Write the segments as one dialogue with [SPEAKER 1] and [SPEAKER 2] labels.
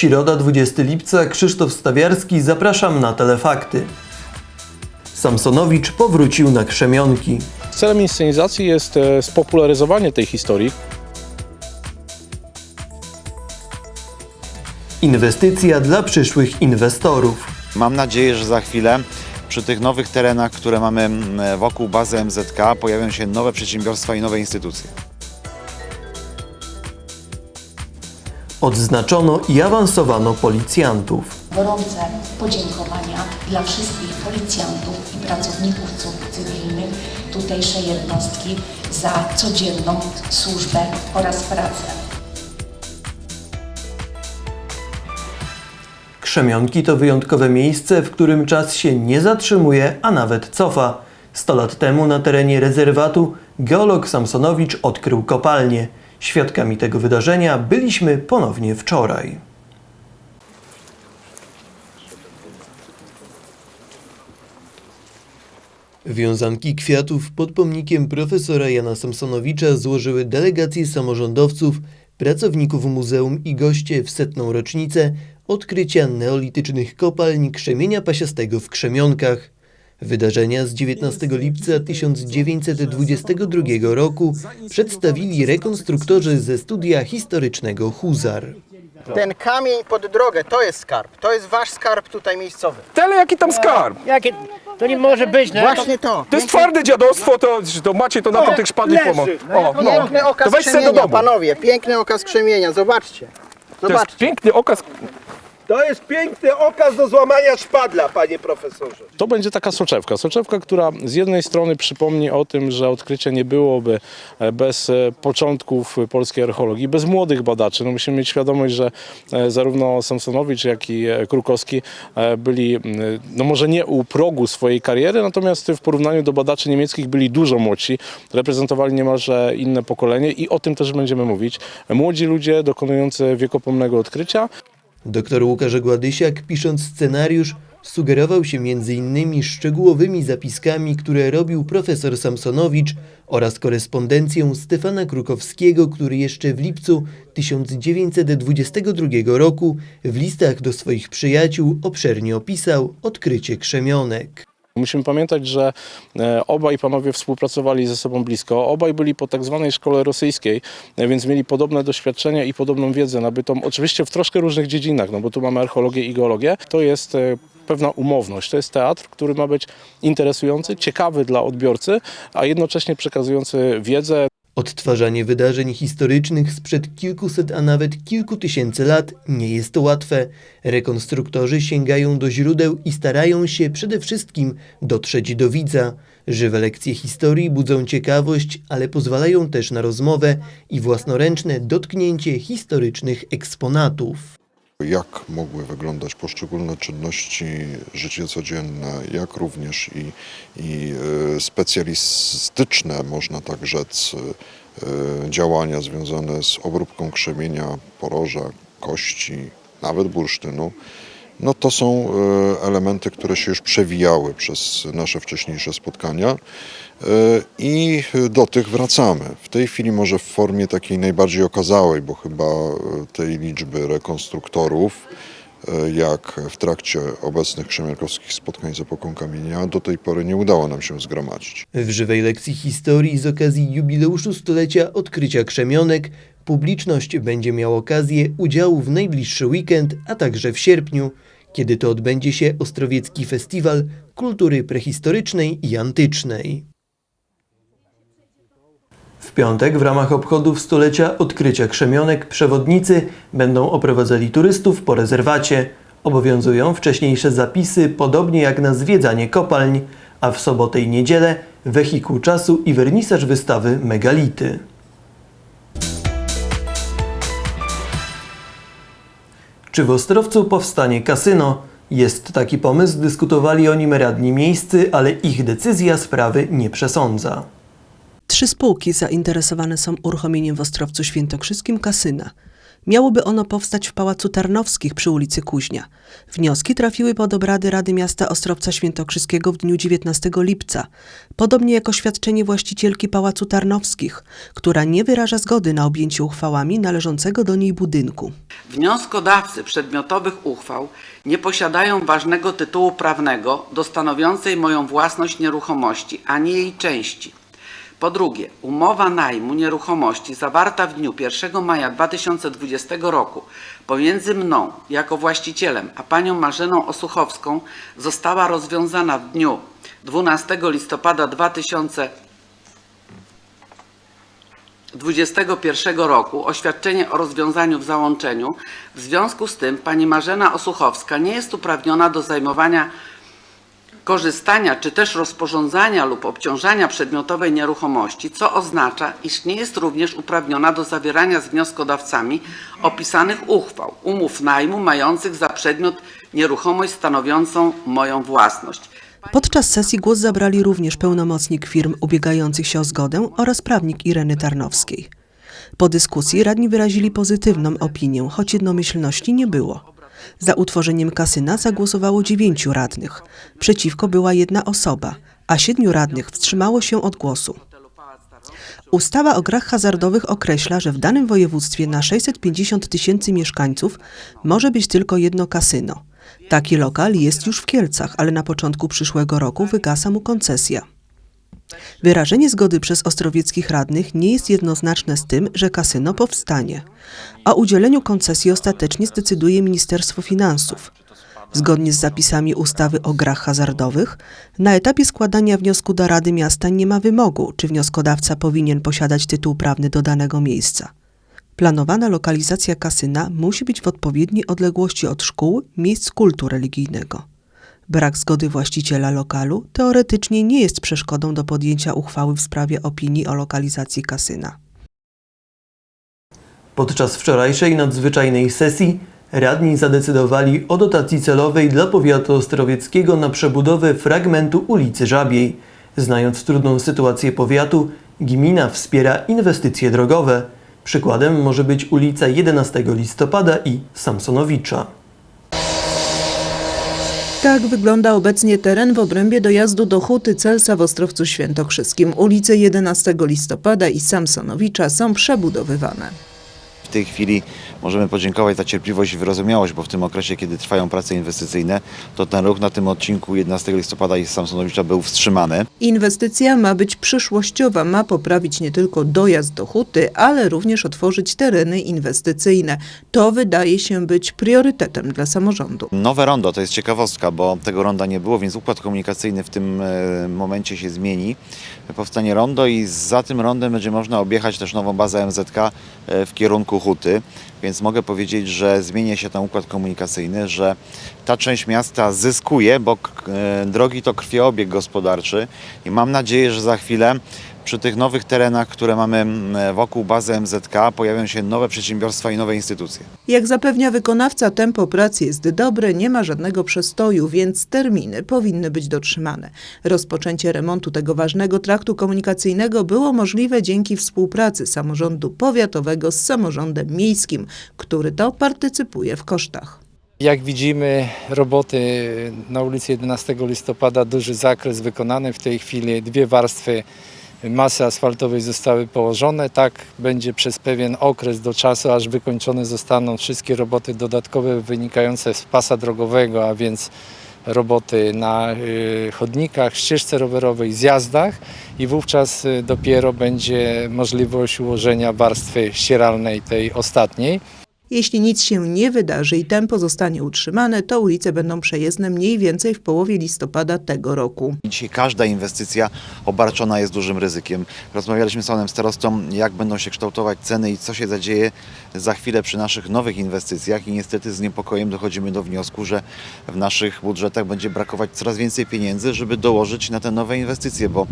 [SPEAKER 1] Środa 20 lipca, Krzysztof Stawiarski, zapraszam na Telefakty. Samsonowicz powrócił na Krzemionki.
[SPEAKER 2] Celem inscenizacji jest e, spopularyzowanie tej historii.
[SPEAKER 1] Inwestycja dla przyszłych inwestorów.
[SPEAKER 3] Mam nadzieję, że za chwilę przy tych nowych terenach, które mamy mm, wokół bazy MZK, pojawią się nowe przedsiębiorstwa i nowe instytucje.
[SPEAKER 1] Odznaczono i awansowano policjantów.
[SPEAKER 4] gorące podziękowania dla wszystkich policjantów i pracowników cywilnych tutejszej jednostki za codzienną służbę oraz pracę.
[SPEAKER 1] Krzemionki to wyjątkowe miejsce, w którym czas się nie zatrzymuje, a nawet cofa. 100 lat temu na terenie rezerwatu geolog Samsonowicz odkrył kopalnię. Świadkami tego wydarzenia byliśmy ponownie wczoraj. Wiązanki kwiatów pod pomnikiem profesora Jana Samsonowicza złożyły delegacje samorządowców, pracowników muzeum i goście w setną rocznicę odkrycia neolitycznych kopalń krzemienia pasiastego w Krzemionkach. Wydarzenia z 19 lipca 1922 roku przedstawili rekonstruktorzy ze studia historycznego Huzar.
[SPEAKER 5] Ten kamień pod drogę to jest skarb. To jest wasz skarb tutaj miejscowy.
[SPEAKER 6] Ale jaki tam skarb?
[SPEAKER 7] Jakie? To nie może być, no.
[SPEAKER 5] Właśnie to.
[SPEAKER 6] To jest twarde dziadostwo, to, to macie to na tym tych szpadli pomo. O, no.
[SPEAKER 5] Piękny okaz
[SPEAKER 6] To weź se do
[SPEAKER 5] krzemienia,
[SPEAKER 6] domu.
[SPEAKER 5] panowie. Piękny okaz krzemienia. Zobaczcie.
[SPEAKER 6] To jest
[SPEAKER 5] Zobaczcie.
[SPEAKER 6] piękny okaz.
[SPEAKER 8] To jest piękny okaz do złamania szpadla, panie profesorze.
[SPEAKER 2] To będzie taka soczewka. Soczewka, która z jednej strony przypomni o tym, że odkrycie nie byłoby e, bez e, początków polskiej archeologii, bez młodych badaczy. No musimy mieć świadomość, że e, zarówno Samsonowicz, jak i Krukowski byli, no może nie u progu swojej kariery, natomiast w porównaniu do badaczy niemieckich byli dużo młodsi, reprezentowali niemalże inne pokolenie i o tym też będziemy mówić. Młodzi ludzie dokonujący wiekopomnego odkrycia,
[SPEAKER 1] Doktor Łukasz Gładysiak, pisząc scenariusz, sugerował się m.in. szczegółowymi zapiskami, które robił profesor Samsonowicz oraz korespondencją Stefana Krukowskiego, który jeszcze w lipcu 1922 roku w listach do swoich przyjaciół obszernie opisał odkrycie krzemionek.
[SPEAKER 2] Musimy pamiętać, że e, obaj panowie współpracowali ze sobą blisko. Obaj byli po tak zwanej szkole rosyjskiej, e, więc mieli podobne doświadczenia i podobną wiedzę nabytą, oczywiście w troszkę różnych dziedzinach, no bo tu mamy archeologię i geologię. To jest e, pewna umowność. To jest teatr, który ma być interesujący, ciekawy dla odbiorcy, a jednocześnie przekazujący wiedzę,
[SPEAKER 1] Odtwarzanie wydarzeń historycznych sprzed kilkuset, a nawet kilku tysięcy lat nie jest łatwe. Rekonstruktorzy sięgają do źródeł i starają się przede wszystkim dotrzeć do widza. Żywe lekcje historii budzą ciekawość, ale pozwalają też na rozmowę i własnoręczne dotknięcie historycznych eksponatów.
[SPEAKER 9] Jak mogły wyglądać poszczególne czynności, życie codzienne, jak również i, i e, specjalistyczne, można tak rzec, e, działania związane z obróbką krzemienia, poroża, kości, nawet bursztynu. No to są e, elementy, które się już przewijały przez nasze wcześniejsze spotkania e, i do tych wracamy. W tej chwili może w formie takiej najbardziej okazałej, bo chyba e, tej liczby rekonstruktorów, jak w trakcie obecnych krzemielkowskich spotkań z epoką kamienia, do tej pory nie udało nam się zgromadzić.
[SPEAKER 1] W żywej lekcji historii z okazji jubileuszu stulecia odkrycia krzemionek publiczność będzie miała okazję udziału w najbliższy weekend, a także w sierpniu, kiedy to odbędzie się Ostrowiecki Festiwal Kultury Prehistorycznej i Antycznej. W piątek w ramach obchodów stulecia odkrycia krzemionek przewodnicy będą oprowadzali turystów po rezerwacie. Obowiązują wcześniejsze zapisy, podobnie jak na zwiedzanie kopalń, a w sobotę i niedzielę wehikuł czasu i wernisaż wystawy Megality. Czy w Ostrowcu powstanie kasyno? Jest taki pomysł, dyskutowali o nim radni miejscy, ale ich decyzja sprawy nie przesądza.
[SPEAKER 10] Trzy spółki zainteresowane są uruchomieniem w Ostrowcu Świętokrzyskim kasyna. Miałoby ono powstać w Pałacu Tarnowskich przy ulicy Kuźnia. Wnioski trafiły pod obrady Rady Miasta Ostrowca Świętokrzyskiego w dniu 19 lipca, podobnie jak oświadczenie właścicielki Pałacu Tarnowskich, która nie wyraża zgody na objęcie uchwałami należącego do niej budynku.
[SPEAKER 11] Wnioskodawcy przedmiotowych uchwał nie posiadają ważnego tytułu prawnego do stanowiącej moją własność nieruchomości, ani jej części. Po drugie, umowa najmu nieruchomości zawarta w dniu 1 maja 2020 roku pomiędzy mną jako właścicielem a panią Marzeną Osuchowską została rozwiązana w dniu 12 listopada 2020 2021 roku oświadczenie o rozwiązaniu w załączeniu. W związku z tym pani Marzena Osuchowska nie jest uprawniona do zajmowania, korzystania czy też rozporządzania lub obciążania przedmiotowej nieruchomości, co oznacza, iż nie jest również uprawniona do zawierania z wnioskodawcami opisanych uchwał, umów najmu mających za przedmiot nieruchomość stanowiącą moją własność.
[SPEAKER 10] Podczas sesji głos zabrali również pełnomocnik firm ubiegających się o zgodę oraz prawnik Ireny Tarnowskiej. Po dyskusji radni wyrazili pozytywną opinię, choć jednomyślności nie było. Za utworzeniem kasyna zagłosowało dziewięciu radnych. Przeciwko była jedna osoba, a siedmiu radnych wstrzymało się od głosu. Ustawa o grach hazardowych określa, że w danym województwie na 650 tysięcy mieszkańców może być tylko jedno kasyno. Taki lokal jest już w Kielcach, ale na początku przyszłego roku wygasa mu koncesja. Wyrażenie zgody przez ostrowieckich radnych nie jest jednoznaczne z tym, że kasyno powstanie. O udzieleniu koncesji ostatecznie zdecyduje Ministerstwo Finansów. Zgodnie z zapisami ustawy o grach hazardowych, na etapie składania wniosku do Rady Miasta nie ma wymogu, czy wnioskodawca powinien posiadać tytuł prawny do danego miejsca. Planowana lokalizacja kasyna musi być w odpowiedniej odległości od szkół, miejsc kultu religijnego. Brak zgody właściciela lokalu teoretycznie nie jest przeszkodą do podjęcia uchwały w sprawie opinii o lokalizacji kasyna.
[SPEAKER 1] Podczas wczorajszej nadzwyczajnej sesji radni zadecydowali o dotacji celowej dla powiatu ostrowieckiego na przebudowę fragmentu ulicy Żabiej. Znając trudną sytuację powiatu, gmina wspiera inwestycje drogowe. Przykładem może być ulica 11 listopada i Samsonowicza.
[SPEAKER 12] Tak wygląda obecnie teren w obrębie dojazdu do Huty Celsa w Ostrowcu Świętokrzyskim. Ulice 11 listopada i Samsonowicza są przebudowywane.
[SPEAKER 3] W tej chwili możemy podziękować za cierpliwość i wyrozumiałość, bo w tym okresie, kiedy trwają prace inwestycyjne, to ten ruch na tym odcinku 11 listopada i Samsonowicza był wstrzymany.
[SPEAKER 12] Inwestycja ma być przyszłościowa, ma poprawić nie tylko dojazd do Huty, ale również otworzyć tereny inwestycyjne. To wydaje się być priorytetem dla samorządu.
[SPEAKER 3] Nowe rondo to jest ciekawostka, bo tego ronda nie było, więc układ komunikacyjny w tym e, momencie się zmieni. Powstanie rondo i za tym rondem będzie można objechać też nową bazę MZK w kierunku Huty. Więc mogę powiedzieć, że zmienia się ten układ komunikacyjny, że ta część miasta zyskuje, bo e, drogi to krwiobieg gospodarczy i mam nadzieję, że za chwilę przy tych nowych terenach, które mamy m, wokół bazy MZK, pojawią się nowe przedsiębiorstwa i nowe instytucje.
[SPEAKER 12] Jak zapewnia wykonawca, tempo pracy jest dobre, nie ma żadnego przestoju, więc terminy powinny być dotrzymane. Rozpoczęcie remontu tego ważnego traktu komunikacyjnego było możliwe dzięki współpracy samorządu powiatowego z samorządem miejskim, który to partycypuje w kosztach.
[SPEAKER 13] Jak widzimy, roboty na ulicy 11 listopada, duży zakres wykonany. W tej chwili dwie warstwy masy asfaltowej zostały położone. Tak będzie przez pewien okres do czasu, aż wykończone zostaną wszystkie roboty dodatkowe wynikające z pasa drogowego, a więc roboty na y, chodnikach, ścieżce rowerowej, zjazdach i wówczas y, dopiero będzie możliwość ułożenia warstwy ścieralnej tej ostatniej.
[SPEAKER 12] Jeśli nic się nie wydarzy i tempo zostanie utrzymane, to ulice będą przejezdne mniej więcej w połowie listopada tego roku.
[SPEAKER 3] Dzisiaj każda inwestycja obarczona jest dużym ryzykiem. Rozmawialiśmy z panem starostą, jak będą się kształtować ceny i co się zadzieje za chwilę przy naszych nowych inwestycjach i niestety z niepokojem dochodzimy do wniosku, że w naszych budżetach będzie brakować coraz więcej pieniędzy, żeby dołożyć na te nowe inwestycje, bo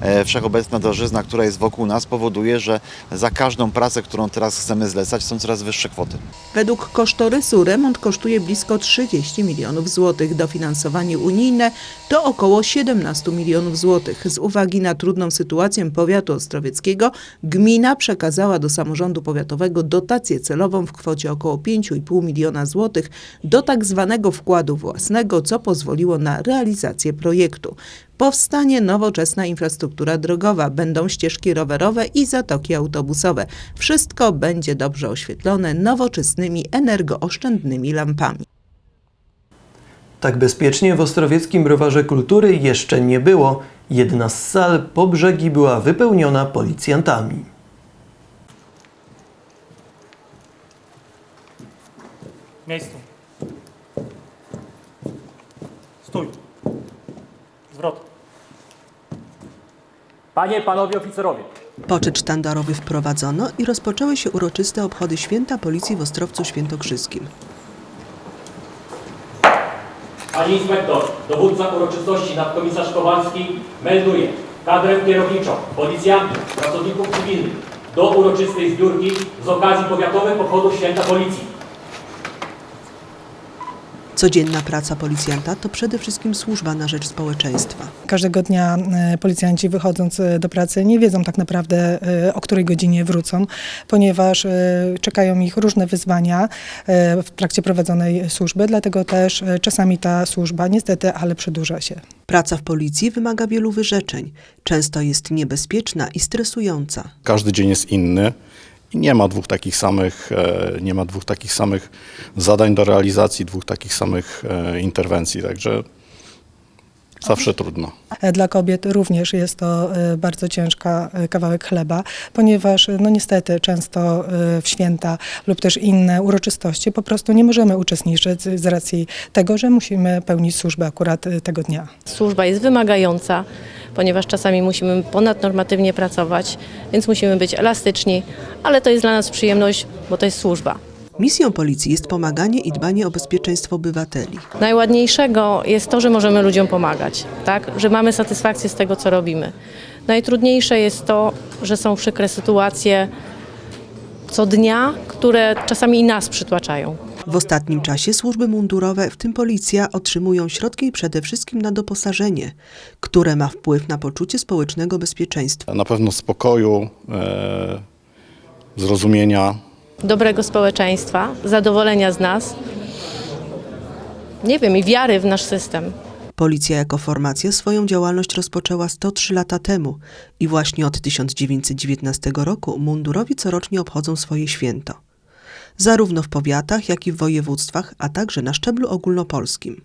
[SPEAKER 3] e, wszechobecna drożyzna, która jest wokół nas powoduje, że za każdą pracę, którą teraz chcemy zlecać są coraz wyższe kwoty.
[SPEAKER 12] Według kosztorysu remont kosztuje blisko 30 milionów złotych. Dofinansowanie unijne to około 17 milionów złotych. Z uwagi na trudną sytuację powiatu ostrowieckiego, gmina przekazała do samorządu powiatowego dotację dotację celową w kwocie około 5,5 miliona złotych do tak zwanego wkładu własnego, co pozwoliło na realizację projektu. Powstanie nowoczesna infrastruktura drogowa, będą ścieżki rowerowe i zatoki autobusowe. Wszystko będzie dobrze oświetlone nowoczesnymi, energooszczędnymi lampami.
[SPEAKER 1] Tak bezpiecznie w Ostrowieckim Browarze Kultury jeszcze nie było. Jedna z sal po brzegi była wypełniona policjantami.
[SPEAKER 14] Miejscu. Stój. Zwrot. Panie, panowie oficerowie.
[SPEAKER 10] Poczet sztandarowy wprowadzono i rozpoczęły się uroczyste obchody święta policji w Ostrowcu Świętokrzyskim.
[SPEAKER 14] Pani inspektor, dowódca uroczystości nadkomisarz Kowalski melduje kadrę kierowniczą, policjantów, pracowników cywilnych do uroczystej zbiórki z okazji powiatowych obchodów święta policji.
[SPEAKER 10] Codzienna praca policjanta to przede wszystkim służba na rzecz społeczeństwa.
[SPEAKER 15] Każdego dnia e, policjanci wychodząc e, do pracy nie wiedzą tak naprawdę e, o której godzinie wrócą, ponieważ czekają ich różne wyzwania w trakcie prowadzonej służby, dlatego też czasami ta służba niestety, ale przedłuża się.
[SPEAKER 10] Praca w policji wymaga wielu wyrzeczeń. Często jest niebezpieczna i stresująca.
[SPEAKER 16] Każdy dzień jest inny nie ma dwóch takich samych, e, nie ma dwóch takich samych zadań do realizacji, dwóch takich samych e, interwencji, także zawsze trudno.
[SPEAKER 15] Dla kobiet również jest to e, bardzo ciężka e, kawałek chleba, ponieważ e, no niestety często w święta lub też inne uroczystości po prostu nie możemy uczestniczyć z racji tego, że musimy pełnić służbę akurat tego dnia.
[SPEAKER 17] Służba jest wymagająca, ponieważ czasami musimy ponadnormatywnie pracować, więc musimy być elastyczni, ale to jest dla nas przyjemność, bo to jest służba.
[SPEAKER 10] Misją policji jest pomaganie i dbanie o bezpieczeństwo obywateli.
[SPEAKER 17] Najładniejszego jest to, że możemy ludziom pomagać, tak? że mamy satysfakcję z tego, co robimy. Najtrudniejsze jest to, że są przykre sytuacje co dnia, które czasami i nas przytłaczają.
[SPEAKER 10] W ostatnim czasie służby mundurowe, w tym policja, otrzymują środki przede wszystkim na doposażenie, które ma wpływ na poczucie społecznego bezpieczeństwa.
[SPEAKER 16] Na pewno spokoju, e, zrozumienia,
[SPEAKER 17] Dobrego społeczeństwa, zadowolenia z nas, nie wiem, i wiary w nasz system.
[SPEAKER 10] Policja jako formacja swoją działalność rozpoczęła 103 lata temu i właśnie od 1919 roku mundurowi corocznie obchodzą swoje święto. Zarówno w powiatach, jak i w województwach, a także na szczeblu ogólnopolskim.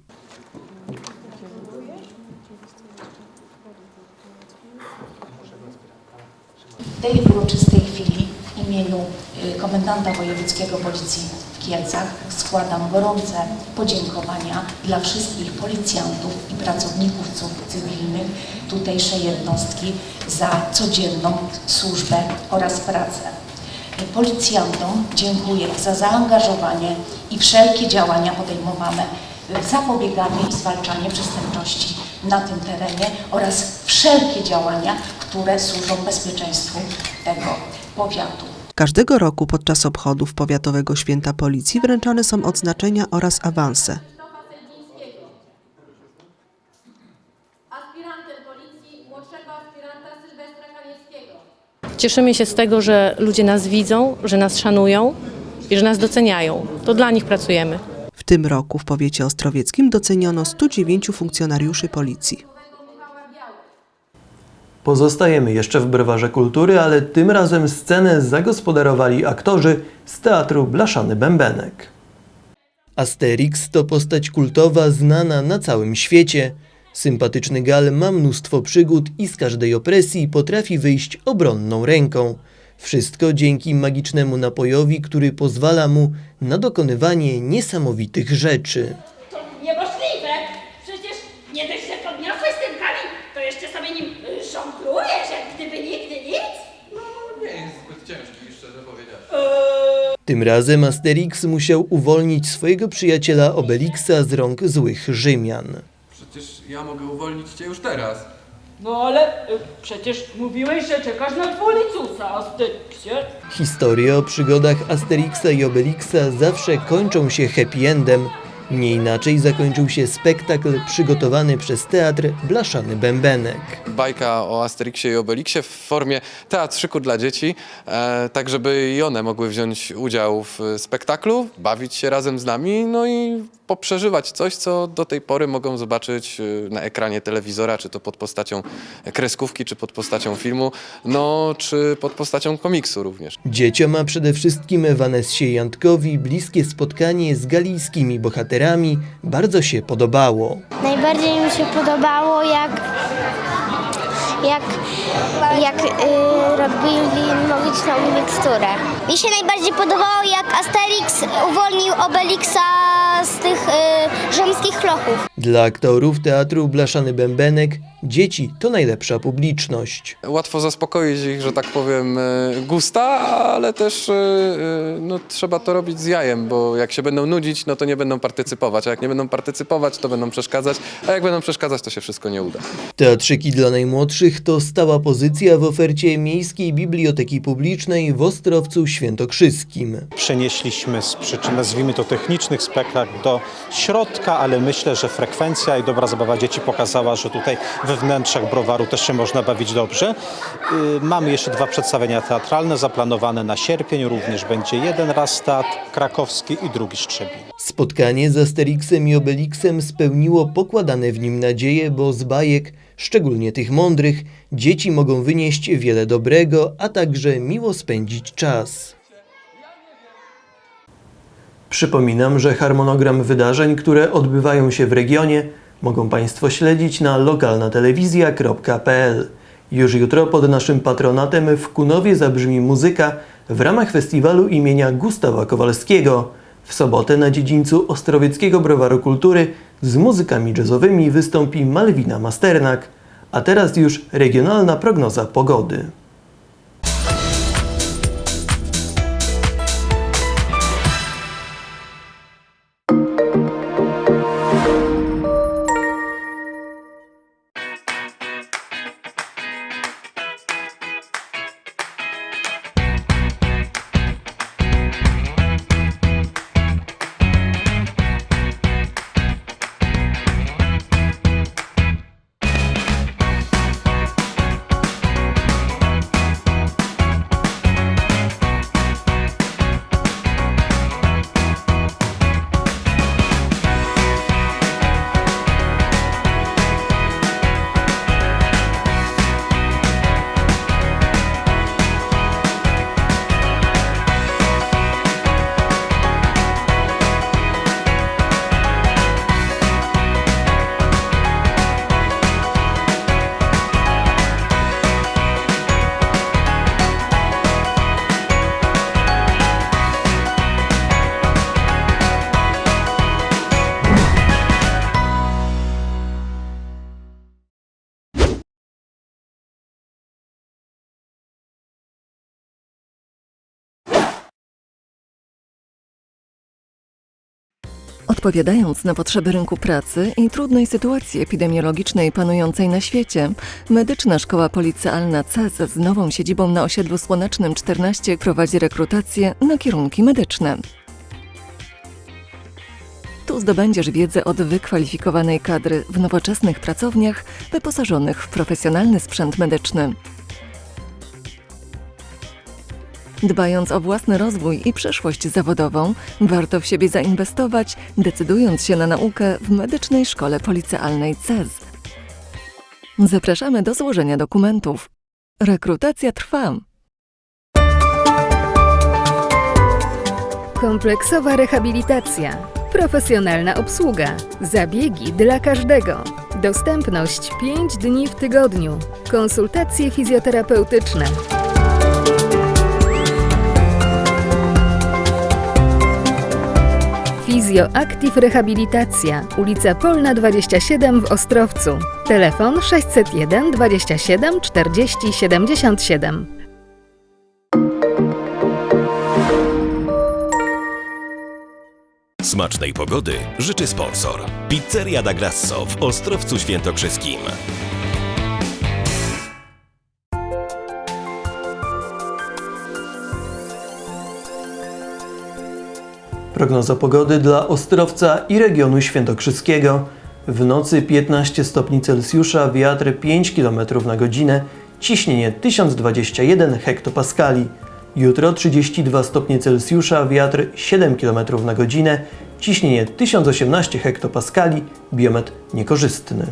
[SPEAKER 4] W tej uroczystej chwili imieniu y, komendanta wojewódzkiego policji w Kielcach składam gorące podziękowania dla wszystkich policjantów i pracowników cy- cywilnych tutejszej jednostki za codzienną służbę oraz pracę. Policjantom dziękuję za zaangażowanie i wszelkie działania podejmowane w zapobieganie i zwalczanie przestępczości na tym terenie oraz wszelkie działania, które służą bezpieczeństwu tego powiatu.
[SPEAKER 10] Każdego roku podczas obchodów Powiatowego Święta Policji wręczane są odznaczenia oraz awanse.
[SPEAKER 17] Aspirantem policji, młodszego aspiranta Sylwestra Kaniewskiego. Cieszymy się z tego, że ludzie nas widzą, że nas szanują i że nas doceniają. To dla nich pracujemy.
[SPEAKER 10] W tym roku w powiecie ostrowieckim doceniono 109 funkcjonariuszy policji.
[SPEAKER 1] Pozostajemy jeszcze w Browarze Kultury, ale tym razem scenę zagospodarowali aktorzy z teatru Blaszany Bębenek. Asterix to postać kultowa znana na całym świecie. Sympatyczny Gal ma mnóstwo przygód i z każdej opresji potrafi wyjść obronną ręką. Wszystko dzięki magicznemu napojowi, który pozwala mu na dokonywanie niesamowitych rzeczy.
[SPEAKER 18] Niemożliwe! Przecież nie dość, że podniosłeś ten kamień, to jeszcze sobie nim y, żonglujesz, jak gdyby nigdy nic?
[SPEAKER 19] No, nie jest zbyt ciężki, szczerze powiedziawszy.
[SPEAKER 1] Tym razem Asterix musiał uwolnić swojego przyjaciela Obelixa z rąk złych Rzymian.
[SPEAKER 19] Przecież ja mogę uwolnić cię już teraz.
[SPEAKER 18] No ale y, przecież mówiłeś, że czekasz na dwulicusa, Asterixie.
[SPEAKER 1] Historie o przygodach Asterixa i Obelixa zawsze kończą się happy endem. Nie inaczej zakończył się spektakl przygotowany przez teatr Blaszany Bębenek.
[SPEAKER 19] Bajka o Asterixie i Obelixie w formie teatrzyku dla dzieci, e, tak żeby i one mogły wziąć udział w spektaklu, bawić się razem z nami, no i poprzeżywać coś, co do tej pory mogą zobaczyć e, na ekranie telewizora, czy to pod postacią kreskówki, czy pod postacią filmu, no czy pod postacią komiksu również.
[SPEAKER 1] Dzieciom, a przede wszystkim Vanessie Jantkowi bliskie spotkanie z galijskimi bohaterami bardzo się podobało.
[SPEAKER 20] Najbardziej mi się podobało, jak, jak, jak y, robili magiczną miksturę. Mi się najbardziej podobało, jak Asterix uwolnił Obelixa z tych y, rzymskich lochów.
[SPEAKER 1] Dla aktorów teatru Blaszany Bębenek dzieci to najlepsza publiczność.
[SPEAKER 19] Łatwo zaspokoić ich, że tak powiem, e, gusta, ale też e, e, no, trzeba to robić z jajem, bo jak się będą nudzić, no to nie będą partycypować, a jak nie będą partycypować, to będą przeszkadzać, a jak będą przeszkadzać, to się wszystko nie uda.
[SPEAKER 1] Teatrzyki dla najmłodszych to stała pozycja w ofercie Miejskiej Biblioteki Publicznej w Ostrowcu Świętokrzyskim.
[SPEAKER 21] Przenieśliśmy z przyczyn, nazwijmy to technicznych spektakl do środka, ale myślę, że frekwencja i dobra zabawa dzieci pokazała, że tutaj we wnętrzach browaru też się można bawić dobrze. Yy, Mamy jeszcze dwa przedstawienia teatralne zaplanowane na sierpień. Również będzie jeden raz teatr krakowski i drugi Szczebin.
[SPEAKER 1] Spotkanie z Asterixem i Obelixem spełniło pokładane w nim nadzieje, bo z bajek, szczególnie tych mądrych, dzieci mogą wynieść wiele dobrego, a także miło spędzić czas. Przypominam, że harmonogram wydarzeń, które odbywają się w regionie, mogą Państwo śledzić na lokalnatelewizja.pl. Już jutro pod naszym patronatem w Kunowie zabrzmi muzyka w ramach festiwalu imienia Gustawa Kowalskiego. W sobotę na dziedzińcu Ostrowieckiego Browaru Kultury z muzykami jazzowymi wystąpi Malwina Masternak. A teraz już regionalna prognoza pogody.
[SPEAKER 22] Odpowiadając na potrzeby rynku pracy i trudnej sytuacji epidemiologicznej panującej na świecie, Medyczna Szkoła Policealna CES z nową siedzibą na osiedlu Słonecznym 14 prowadzi rekrutację na kierunki medyczne. Tu zdobędziesz wiedzę od wykwalifikowanej kadry w nowoczesnych pracowniach wyposażonych w profesjonalny sprzęt medyczny. Dbając o własny rozwój i przyszłość zawodową, warto w siebie zainwestować, decydując się na naukę w Medycznej Szkole Policealnej CEZ. Zapraszamy do złożenia dokumentów. Rekrutacja trwa.
[SPEAKER 23] Kompleksowa rehabilitacja, profesjonalna obsługa, zabiegi dla każdego, dostępność 5 dni w tygodniu, konsultacje fizjoterapeutyczne. Fizjo Active Rehabilitacja, ulica Polna 27 w Ostrowcu. Telefon 601 27 40 77.
[SPEAKER 24] Smacznej pogody życzy sponsor. Pizzeria da Grasso w Ostrowcu Świętokrzyskim.
[SPEAKER 1] Prognoza pogody dla Ostrowca i regionu świętokrzyskiego. W nocy 15 stopni Celsjusza, wiatr 5 km na godzinę, ciśnienie 1021 hektopaskali. Jutro 32 stopnie Celsjusza, wiatr 7 km na godzinę, ciśnienie 1018 hektopaskali, biometr niekorzystny.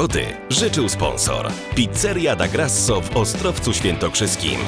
[SPEAKER 19] Pogody życzył sponsor. Pizzeria da Grasso w Ostrowcu Świętokrzyskim.